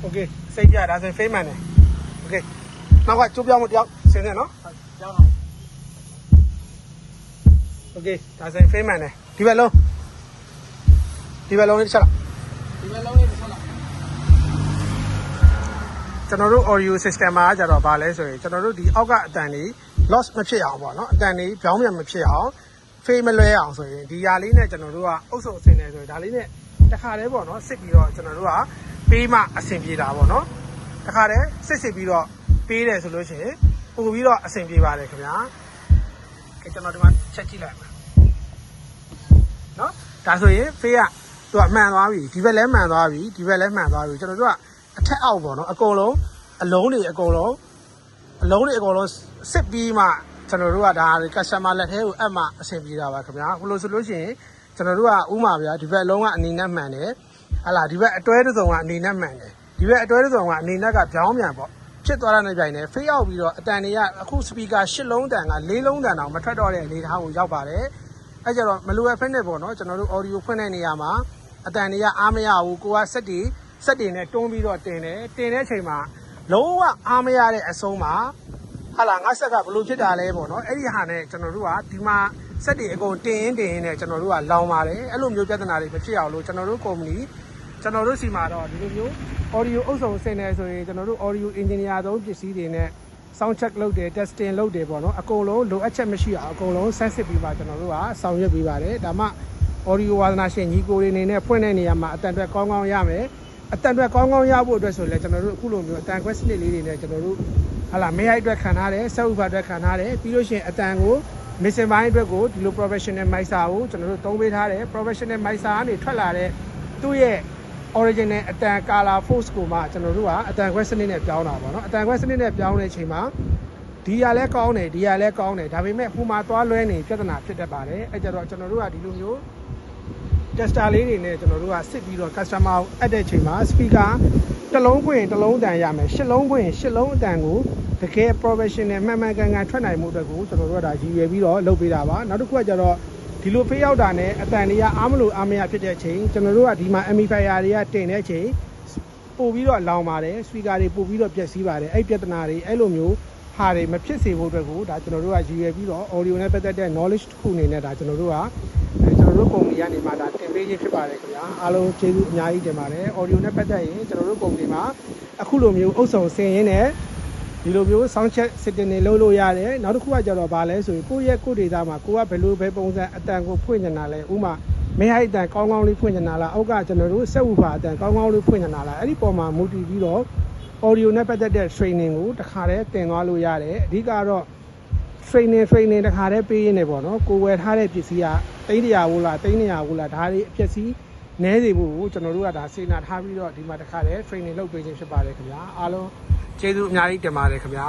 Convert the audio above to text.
โอเคစိတ်ပြဒါဆိုရင် face man တယ်โอเคနောက်ကကျိုးပြောင်းမှုတယောက်ဆင်းနေနော် ကျောင်းတော့ โอเคဒါဆိုရင် face man တယ်ဒီဘက်လုံးဒီဘက်လုံးလေးတစ်ချက်လောက် ဒီမဲ့လုံးလေးတစ်ချက်လောက် ကျွန်တော်တို့ audio system မှာကြတော့ဗာလဲဆိုရင်ကျွန်တော်တို့ဒီအောက်ကအတန်လေး loss မဖြစ်အောင်ပေါ့နော်အတန်လေးပြောင်းပြန်မဖြစ်အောင် fade မလွဲအောင်ဆိုရင်ဒီຢာလေးနဲ့ကျွန်တော်တို့ကအုပ်စုံအစင်နေဆိုရင်ဒါလေးနဲ့တခါတည်းပေါ့နော်စစ်ပြီးတော့ကျွန်တော်တို့က ပေးမှအဆင်ပြေတာပေါ့နော်တခါတည်းစစ်စစ်ပြီးတော့ပေးတယ်ဆိုလို့ရှိရင်ပို့ပြီးတော့အဆင်ပြေပါတယ်ခင်ဗျာကဲကျွန်တော်ဒီမှာချက်ကြည့်လိုက်ပါနော်ဒါဆိုရင် fade ကသူကမှန်သွားပြီဒီဘက်လည်းမှန်သွားပြီဒီဘက်လည်းမှန်သွားပြီကျွန်တော်တို့ကအထက်အောက်ပေါ့နော်အကုန်လုံးအလုံးတွေအကုန်လုံးအလုံးတွေအကုန်လုံးစစ်ပြီးမှကျွန်တော်တို့ကဒါ customer လက်ထဲကိုအပ်မှအဆင်ပြေတာပါခင်ဗျာဘယ်လိုဆိုလို့ရှိရင်ကျွန်တော်တို့ကဥမာဗျာဒီဘက်အလုံးကအနေနဲ့မှန်တယ် ဟလာဒီဘက်အတွဲတစ်စုံကအနေနဲ့မှန်တယ်ဒီဘက်အတွဲတစ်စုံကအနေနဲ့ကပြောင်းပြန်ပေါ့ဖြစ်သွားတဲ့နေပြိုင်နေဖေးရောက်ပြီးတော့အတန်တွေကအခု speaker ၈လုံးတန်က၄လုံးတန်တော့မထွက်တော့တဲ့အနေအထားကိုရောက်ပါတယ်အဲကြတော့မလိုအပ်ဖက်နဲ့ပေါ့နော်ကျွန်တော်တို့ audio ဖွင့်တဲ့နေရာမှာအတန်တွေကအားမရဘူးကိုကစက်တွေစက်တွေနဲ့တွန်းပြီးတော့တင်တယ်တင်တဲ့အချိန်မှာလုံးဝအားမရတဲ့အဆုံးမှာဟာလာငါဆက်ကဘလို့ဖြစ်တာလဲပေါ့နော်အဲ့ဒီဟာနဲ့ကျွန်တော်တို့ကဒီမှာ စက်တွေအကုန်တင်ရင်တင်ရင်နဲ့ကျွန်တော်တို့ကလောင်ပါတယ်အဲ့လိုမျိုးပြဿနာတွေမဖြစ်အောင်လို့ကျွန်တော်တို့ကုမ္ပဏီကျွန်တော်တို့စီမှာတော့ဒီလိုမျိုး audio အုပ်စုံဆင်နေဆိုရင်ကျွန်တော်တို့ audio engineer သုံးပစ္စည်းတွေနဲ့ sound check လုပ်တယ် testing လုပ်တယ်ပေါ့နော်အကုန်လုံးလိုအပ်ချက်မရှိအောင်အကုန်လုံးဆက်စစ်ပြီးပါကျွန်တော်တို့ကဆောင်ရွက်ပေးပါတယ်ဒါမှ audio ဝါသနာရှင်ညီကိုတွေအနေနဲ့ဖွင့်တဲ့နေရာမှာအတန်အတွက်ကောင်းကောင်းရမယ်အတန်အတွက်ကောင်းကောင်းရဖို့အတွက်ဆိုလည်းကျွန်တော်တို့အခုလိုမျိုးအတန်ခွဲစနစ်လေးတွေနဲ့ကျွန်တော်တို့ဟာလာမေးရိုက်အတွက်ခံထားတယ်ဆက်ဥပအတွက်ခံထားတယ်ပြီးလို့ရှိရင်အတန်ကို missing ဘိုင်းအတွက်ကိုဒီလို professional mixer ကိုကျွန်တော်တို့သုံးပေးထားတယ် professional mixer ကနေထွက်လာတဲ့သူ့ရဲ့ original အတန် color force ကိုမှကျွန်တော်တို့ကအတန်ခွဲစနစ်နဲ့ပြောင်းတာပေါ့နော်အတန်ခွဲစနစ်နဲ့ပြောင်းတဲ့အချိန်မှာဒီရလဲကောင်းတယ်ဒီရလဲကောင်းတယ်ဒါပေမဲ့ဟိုမှာသွားလွဲနေပြဿနာဖြစ်တတ်ပါတယ်အဲကြတော့ကျွန်တော်တို့ကဒီလိုမျိုး tester လေးတွေနဲ့ကျွန်တော်တို့ကစစ်ပြီးတော့ customer ကိုအပ်တဲ့ချိန်မှာ speaker တစ်လုံးခွင့်တစ်လုံးအတန်ရမယ်ရှစ်လုံးခွင့်ရှစ်လုံးအတန်ကိုတကယ် professional မှန်မှန်ကန်ကန်ထွက်နိုင်မှုအတွက်ကိုကျွန်တော်တို့ကဒါရည်ရွယ်ပြီးတော့လုပ်ပေးတာပါနောက်တစ်ခုကကျတော့ဒီလိုဖေးရောက်တာနဲ့အတန်တွေကအားမလို့အားမရဖြစ်တဲ့အချိန်ကျွန်တော်တို့ကဒီမှာ amplifier တွေကတင်တဲ့အချိန်ပို့ပြီးတော့လောင်ပါတယ် speaker တွေပို့ပြီးတော့ပျက်စီးပါတယ်အဲ့ပြဿနာတွေအဲ့လိုမျိုး ဟာတွေမဖြစ်စေဖို့အတွက်ကိုဒါကျွန်တော်တို့ကရည်ရွယ်ပြီးတော့ audio နဲ့ပတ်သက်တဲ့ knowledge တစ်ခုအနေနဲ့ဒါကျွန်တော်တို့ကအဲကျွန်တော်တို့ကုမ္ပဏီကနေမှဒါတင်ပေးခြင်းဖြစ်ပါတယ်ခင်ဗျာအားလုံးကျေးဇူးအများကြီးတင်ပါတယ် audio နဲ့ပတ်သက်ရင်ကျွန်တော်တို့ကုမ္ပဏီမှာအခုလိုမျိုးအုပ်ဆောင်ဆင်ရင်းနဲ့ဒီလိုမျိုး sound check setting တွေလုပ်လို့ရတယ်နောက်တစ်ခုကကျတော့ဗာလဲဆိုရင်ကိုယ့်ရဲ့ကိုယ့်ဒေတာမှာကိုကဘယ်လိုပဲပုံစံအတန်ကိုဖွင့်နေတာလဲဥမာမဟိုက်အတန်ကောင်းကောင်းလေးဖွင့်နေတာလားအောက်ကကျွန်တော်တို့စက်ဥပါအတန်ကောင်းကောင်းလေးဖွင့်နေတာလားအဲ့ဒီပုံမှာမူတည်ပြီးတော့ audio နဲ့ပတ်သက်တဲ့ training ကိုတစ်ခါတည်းတင်သွားလို့ရတယ်အဓိကတော့ training training တခါတည်းပေးရင်းနေပေါ့နော်ကိုဝယ်ထားတဲ့ပစ္စည်းကတိန်းတရာဘူးလားတိန်းတရာဘူးလားဒါတွေအပျက်စီးနည်းစေဖို့ကိုကျွန်တော်တို့ကဒါစေနာထားပြီးတော့ဒီမှာတခါတည်း training လုပ်ပေးခြင်းဖြစ်ပါတယ်ခင်ဗျာအားလုံးကျေးဇူးအများကြီးတင်ပါတယ်ခင်ဗျာ